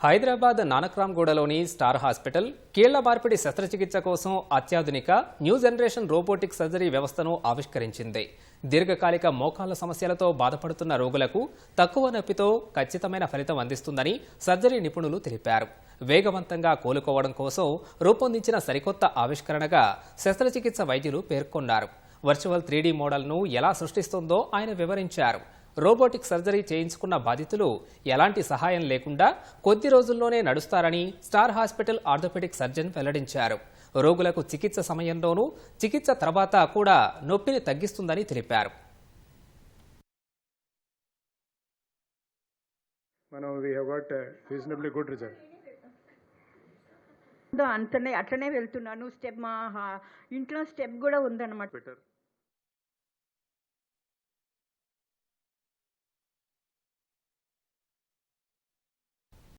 Hyderabad నానక్రామ్గూడలోని star hospital కీళ్ళ మార్పిడి శస్త్రచికిత్స కోసం అత్యాధునిక న్యూ జనరేషన్ రోబోటిక్ సర్జరీ వ్యవస్థను ఆవిష్కరించింది. దీర్ఘకాలిక మోకాళ్ళ సమస్యలతో బాధపడుతున్న రోగులకు తక్కువ నొప్పితో ఖచ్చితమైన ఫలితం అందిస్తుందని సర్జరీ నిపుణులు తెలిపారు. వేగవంతంగా కోలుకోవడం కోసం రూపొందించిన సరికొత్త ఆవిష్కరణగా శస్త్రచికిత్స వైద్యులు పేర్కొన్నారు. వర్చువల్ త్రీడీ మోడల్ను ఎలా సృష్టిస్తుందో ఆయన వివరించారు. రోబోటిక్ సర్జరీ చేయించుకున్న బాధితులు ఎలాంటి సహాయం లేకుండా కొద్ది రోజుల్లోనే నడుస్తారని స్టార్ హాస్పిటల్ ఆర్థోపెడిక్ సర్జన్ వెల్లడించారు. రోగులకు చికిత్స సమయంలోనూ చికిత్స తర్వాత కూడా నొప్పిని తగ్గిస్తుందని తెలిపారు. మనం వీ రీజనబ్లీ గుడ్ రిజల్ట్ అంతనే అట్లనే వెళ్తున్నాను. స్టెప్ మా హా- ఇంట్లో స్టెప్ కూడా ఉందన్నమాట.